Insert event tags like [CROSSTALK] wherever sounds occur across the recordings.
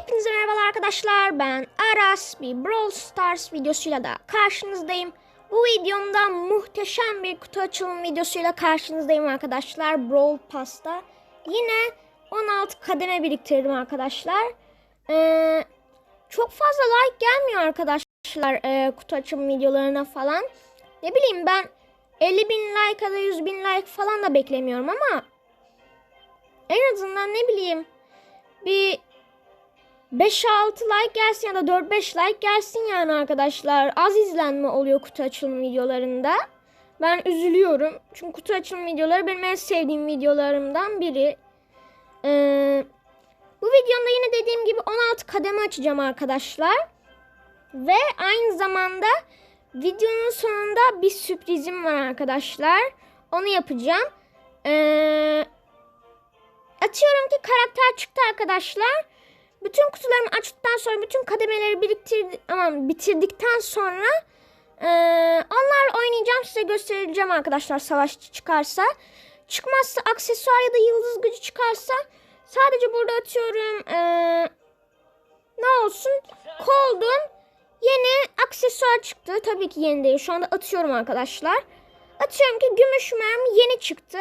Hepinize merhabalar arkadaşlar. Ben Aras. Bir Brawl Stars videosuyla da karşınızdayım. Bu videomda muhteşem bir kutu açılım videosuyla karşınızdayım arkadaşlar. Brawl Pass'ta. Yine 16 kademe biriktirdim arkadaşlar. Ee, çok fazla like gelmiyor arkadaşlar e, kutu açılım videolarına falan. Ne bileyim ben 50 bin like ya da 100 bin like falan da beklemiyorum ama en azından ne bileyim bir 5-6 like gelsin ya da 4-5 like gelsin yani arkadaşlar. Az izlenme oluyor kutu açılım videolarında. Ben üzülüyorum. Çünkü kutu açılım videoları benim en sevdiğim videolarımdan biri. Ee, bu videomda yine dediğim gibi 16 kademe açacağım arkadaşlar. Ve aynı zamanda videonun sonunda bir sürprizim var arkadaşlar. Onu yapacağım. Ee, atıyorum ki karakter çıktı arkadaşlar. Bütün kutularımı açtıktan sonra bütün kademeleri biriktirdi ama bitirdikten sonra e, onlarla oynayacağım size göstereceğim arkadaşlar savaşçı çıkarsa. Çıkmazsa aksesuar ya da yıldız gücü çıkarsa sadece burada atıyorum e, ne olsun Cold'un yeni aksesuar çıktı. Tabii ki yeni değil şu anda atıyorum arkadaşlar. Atıyorum ki gümüş mermi yeni çıktı.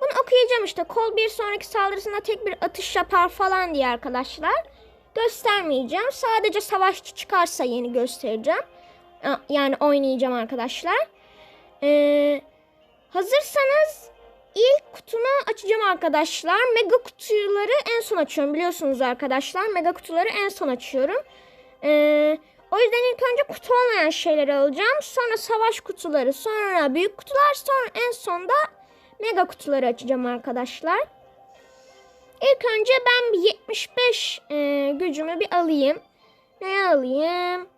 Bunu okuyacağım işte. Kol bir sonraki saldırısında tek bir atış yapar falan diye arkadaşlar. Göstermeyeceğim. Sadece savaşçı çıkarsa yeni göstereceğim. Yani oynayacağım arkadaşlar. Ee, hazırsanız ilk kutumu açacağım arkadaşlar. Mega kutuları en son açıyorum biliyorsunuz arkadaşlar. Mega kutuları en son açıyorum. Ee, o yüzden ilk önce kutu olmayan şeyleri alacağım. Sonra savaş kutuları, sonra büyük kutular, sonra en sonda mega kutuları açacağım arkadaşlar. İlk önce ben bir 75 e, gücümü bir alayım. Ne alayım?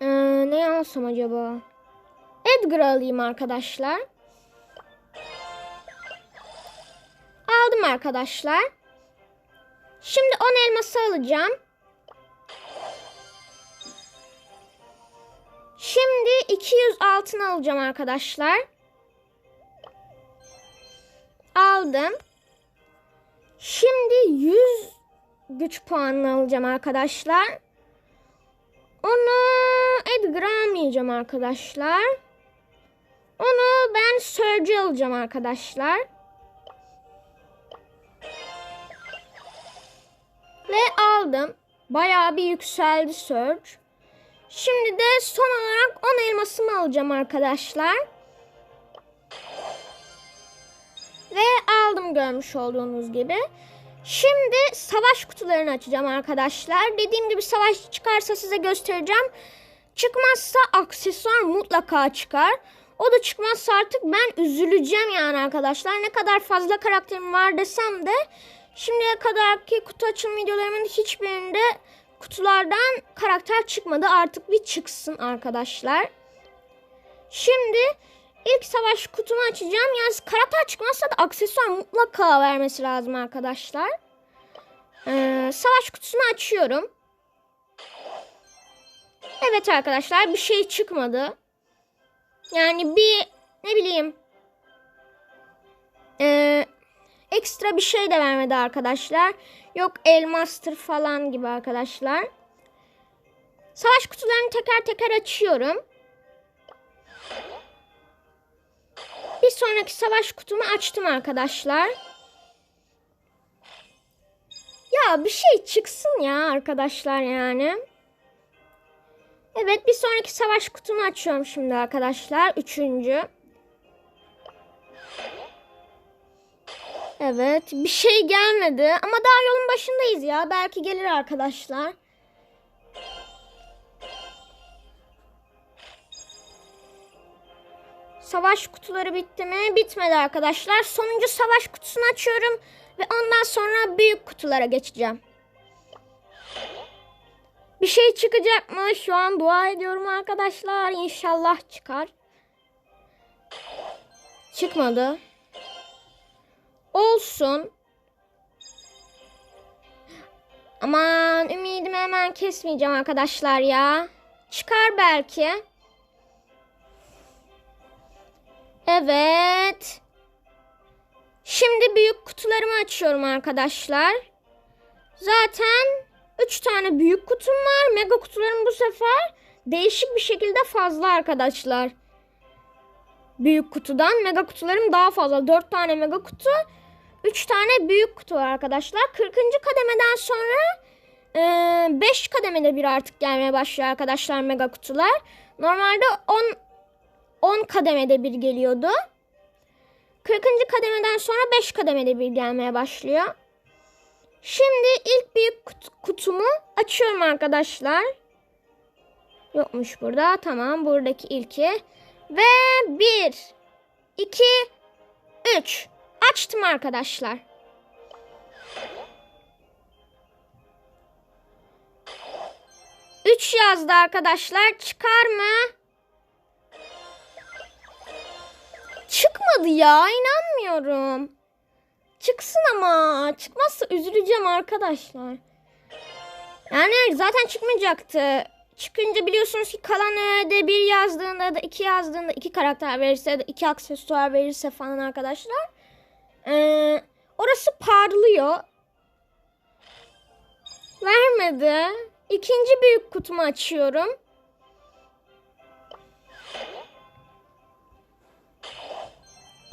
Ee, ne alsam acaba? Edgar alayım arkadaşlar. Aldım arkadaşlar. Şimdi 10 elması alacağım. Şimdi 200 altın alacağım arkadaşlar. Aldım. Şimdi 100 güç puanını alacağım arkadaşlar. Onu Edgar almayacağım arkadaşlar. Onu ben Surge alacağım arkadaşlar. Ve aldım. Bayağı bir yükseldi Surge. Şimdi de son olarak 10 elmasımı alacağım arkadaşlar. Ve aldım görmüş olduğunuz gibi. Şimdi savaş kutularını açacağım arkadaşlar. Dediğim gibi savaş çıkarsa size göstereceğim. Çıkmazsa aksesuar mutlaka çıkar. O da çıkmazsa artık ben üzüleceğim yani arkadaşlar. Ne kadar fazla karakterim var desem de şimdiye kadarki kutu açılım videolarımın hiçbirinde kutulardan karakter çıkmadı. Artık bir çıksın arkadaşlar. Şimdi ilk savaş kutumu açacağım. Yani karakter çıkmazsa da aksesuar mutlaka vermesi lazım arkadaşlar. Ee, savaş kutusunu açıyorum. Evet arkadaşlar bir şey çıkmadı. Yani bir ne bileyim e, ekstra bir şey de vermedi arkadaşlar. Yok elmastır falan gibi arkadaşlar. Savaş kutularını teker teker açıyorum. Bir sonraki savaş kutumu açtım arkadaşlar. Ya bir şey çıksın ya arkadaşlar yani. Evet bir sonraki savaş kutumu açıyorum şimdi arkadaşlar. Üçüncü. Evet bir şey gelmedi ama daha yolun başındayız ya. Belki gelir arkadaşlar. Savaş kutuları bitti mi? Bitmedi arkadaşlar. Sonuncu savaş kutusunu açıyorum. Ve ondan sonra büyük kutulara geçeceğim. Bir şey çıkacak mı? Şu an dua ediyorum arkadaşlar. İnşallah çıkar. Çıkmadı. Olsun. Aman ümidimi hemen kesmeyeceğim arkadaşlar ya. Çıkar belki. Evet. Şimdi büyük kutularımı açıyorum arkadaşlar. Zaten 3 tane büyük kutum var. Mega kutularım bu sefer değişik bir şekilde fazla arkadaşlar. Büyük kutudan mega kutularım daha fazla. 4 tane mega kutu, 3 tane büyük kutu var arkadaşlar. 40. kademeden sonra 5 kademede bir artık gelmeye başlıyor arkadaşlar mega kutular. Normalde 10 10 kademede bir geliyordu. 40. kademeden sonra 5 kademede bir gelmeye başlıyor. Şimdi ilk büyük kutumu açıyorum arkadaşlar. Yokmuş burada. Tamam buradaki ilki. Ve 1, 2, 3. Açtım arkadaşlar. Üç yazdı arkadaşlar. Çıkar mı? Çıkmadı ya. inanmıyorum. Çıksın ama. Çıkmazsa üzüleceğim arkadaşlar. Yani zaten çıkmayacaktı. Çıkınca biliyorsunuz ki kalan öğede bir yazdığında da iki yazdığında iki karakter verirse ya da iki aksesuar verirse falan arkadaşlar. Ee, orası parlıyor. Vermedi. İkinci büyük kutumu açıyorum.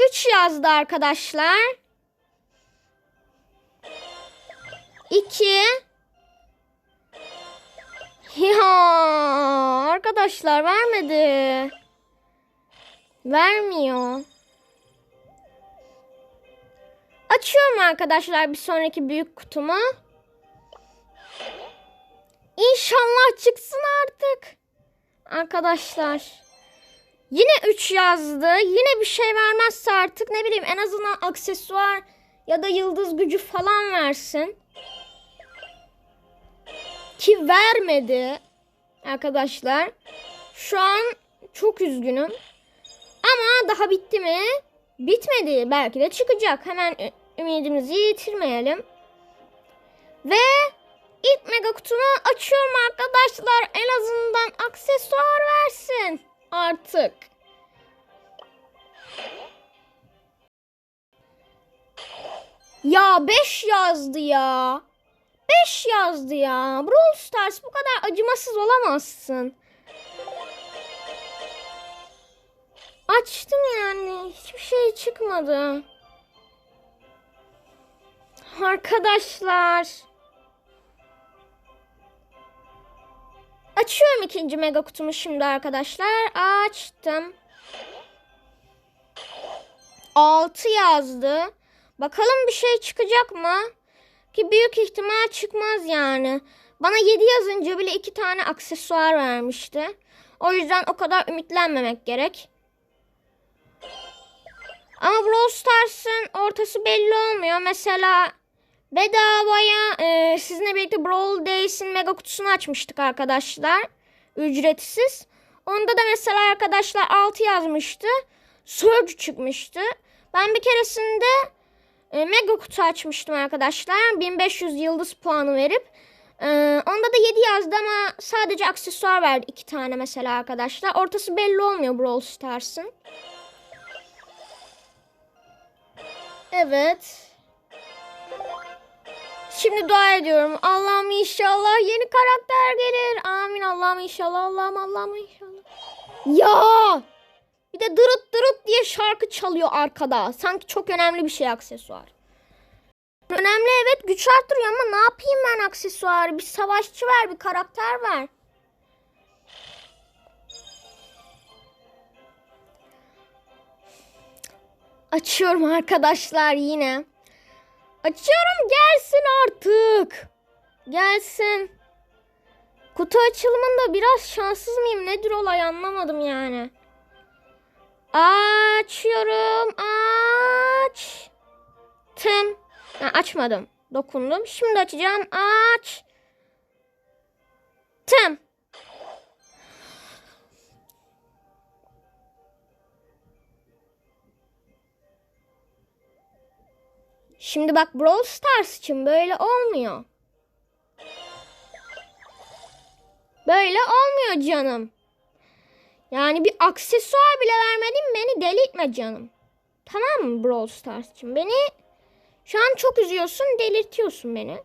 Üç yazdı arkadaşlar. İki. Ya arkadaşlar vermedi. Vermiyor. Açıyorum arkadaşlar bir sonraki büyük kutumu. İnşallah çıksın artık. Arkadaşlar. Yine 3 yazdı. Yine bir şey vermezse artık ne bileyim en azından aksesuar ya da yıldız gücü falan versin. Ki vermedi. Arkadaşlar. Şu an çok üzgünüm. Ama daha bitti mi? Bitmedi. Belki de çıkacak. Hemen ümidimizi yitirmeyelim. Ve ilk mega kutumu açıyorum arkadaşlar. En azından aksesuar versin. Artık. Ya 5 yazdı ya. 5 yazdı ya. Brawl Stars bu kadar acımasız olamazsın. Açtım yani. Hiçbir şey çıkmadı. Arkadaşlar. Açıyorum ikinci mega kutumu şimdi arkadaşlar. Açtım. 6 yazdı. Bakalım bir şey çıkacak mı? Ki büyük ihtimal çıkmaz yani. Bana 7 yazınca bile 2 tane aksesuar vermişti. O yüzden o kadar ümitlenmemek gerek. Ama Brawl Stars'ın ortası belli olmuyor. Mesela bedavaya e, sizinle birlikte Brawl Days'in mega kutusunu açmıştık arkadaşlar. Ücretsiz. Onda da mesela arkadaşlar 6 yazmıştı. Surge çıkmıştı. Ben bir keresinde e, mega kutu açmıştım arkadaşlar. 1500 yıldız puanı verip. E, onda da 7 yazdı ama sadece aksesuar verdi 2 tane mesela arkadaşlar. Ortası belli olmuyor Brawl Stars'ın. Evet. Şimdi dua ediyorum. Allah'ım inşallah yeni karakter gelir. Amin Allah'ım inşallah. Allah'ım Allah'ım inşallah. Ya! Bir de dırıt dırıt diye şarkı çalıyor arkada. Sanki çok önemli bir şey aksesuar. Önemli evet güç arttırıyor ama ne yapayım ben aksesuarı? Bir savaşçı ver, bir karakter ver. Açıyorum arkadaşlar yine. Açıyorum gelsin artık. Gelsin. Kutu açılımında biraz şanssız mıyım? Nedir olay anlamadım yani. Açıyorum. Aç. Tım. Ha, açmadım. Dokundum. Şimdi açacağım. Aç. Tım. Şimdi bak Brawl Stars için böyle olmuyor. Böyle olmuyor canım. Yani bir aksesuar bile vermedin beni delirtme canım. Tamam mı Brawl Stars için? Beni şu an çok üzüyorsun, delirtiyorsun beni.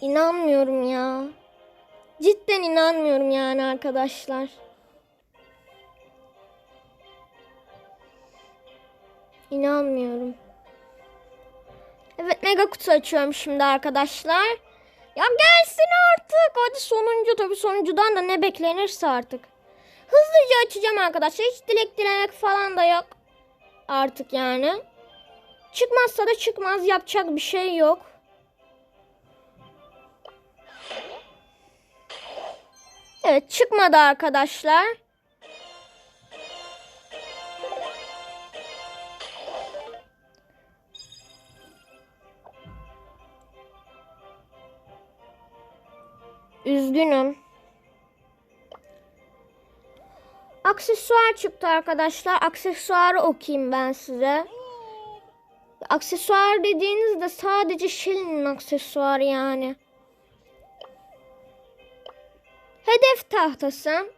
İnanmıyorum ya. Cidden inanmıyorum yani arkadaşlar. İnanmıyorum. Evet mega kutu açıyorum şimdi arkadaşlar. Ya gelsin artık. Hadi sonuncu tabii sonuncudan da ne beklenirse artık. Hızlıca açacağım arkadaşlar. Hiç dilek dilemek falan da yok. Artık yani. Çıkmazsa da çıkmaz. Yapacak bir şey yok. Evet çıkmadı arkadaşlar. Üzgünüm. Aksesuar çıktı arkadaşlar. Aksesuarı okuyayım ben size. Aksesuar dediğinizde sadece Shelly'nin aksesuarı yani. Hedef tahtası.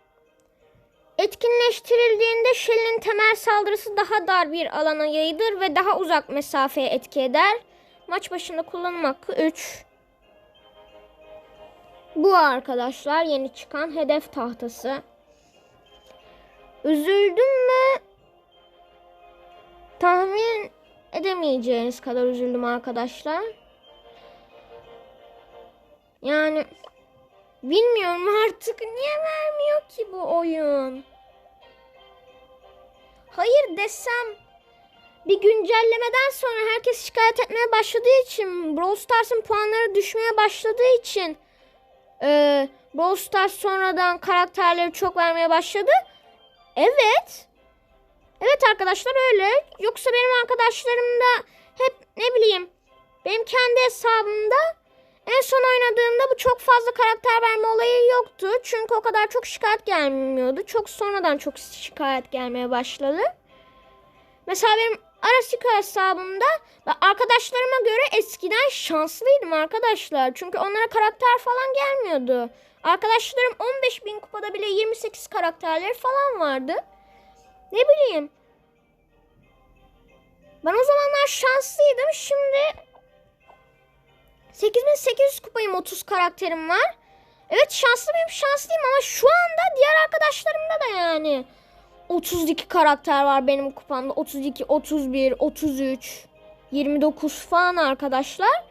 Etkinleştirildiğinde Shell'in temel saldırısı daha dar bir alana yayılır ve daha uzak mesafeye etki eder. Maç başında kullanım hakkı 3. Bu arkadaşlar yeni çıkan hedef tahtası. Üzüldüm mü? Tahmin edemeyeceğiniz kadar üzüldüm arkadaşlar. Yani bilmiyorum [LAUGHS] artık niye vermiyor ki bu oyun? Hayır desem bir güncellemeden sonra herkes şikayet etmeye başladığı için Brawl Stars'ın puanları düşmeye başladığı için e, Brawl Stars sonradan karakterleri çok vermeye başladı. Evet. Evet arkadaşlar öyle. Yoksa benim arkadaşlarım da hep ne bileyim benim kendi hesabımda en son oynadığımda bu çok fazla karakter verme olayı yoktu. Çünkü o kadar çok şikayet gelmiyordu. Çok sonradan çok şikayet gelmeye başladı. Mesela benim Arasika hesabımda arkadaşlarıma göre eskiden şanslıydım arkadaşlar. Çünkü onlara karakter falan gelmiyordu. Arkadaşlarım 15 bin kupada bile 28 karakterleri falan vardı. Ne bileyim. Ben o zamanlar şanslıydım. Şimdi 8800 kupayım 30 karakterim var. Evet şanslı mıyım şanslıyım ama şu anda diğer arkadaşlarımda da yani 32 karakter var benim kupamda. 32, 31, 33, 29 falan arkadaşlar.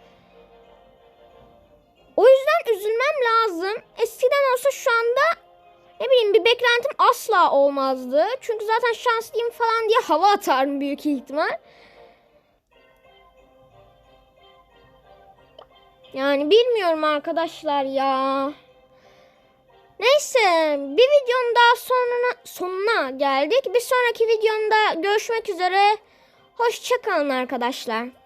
O yüzden üzülmem lazım. Eskiden olsa şu anda ne bileyim bir beklentim asla olmazdı. Çünkü zaten şanslıyım falan diye hava atarım büyük ihtimal. Yani bilmiyorum arkadaşlar ya. Neyse bir videonun daha sonuna, sonuna geldik. Bir sonraki videomda görüşmek üzere. Hoşçakalın arkadaşlar.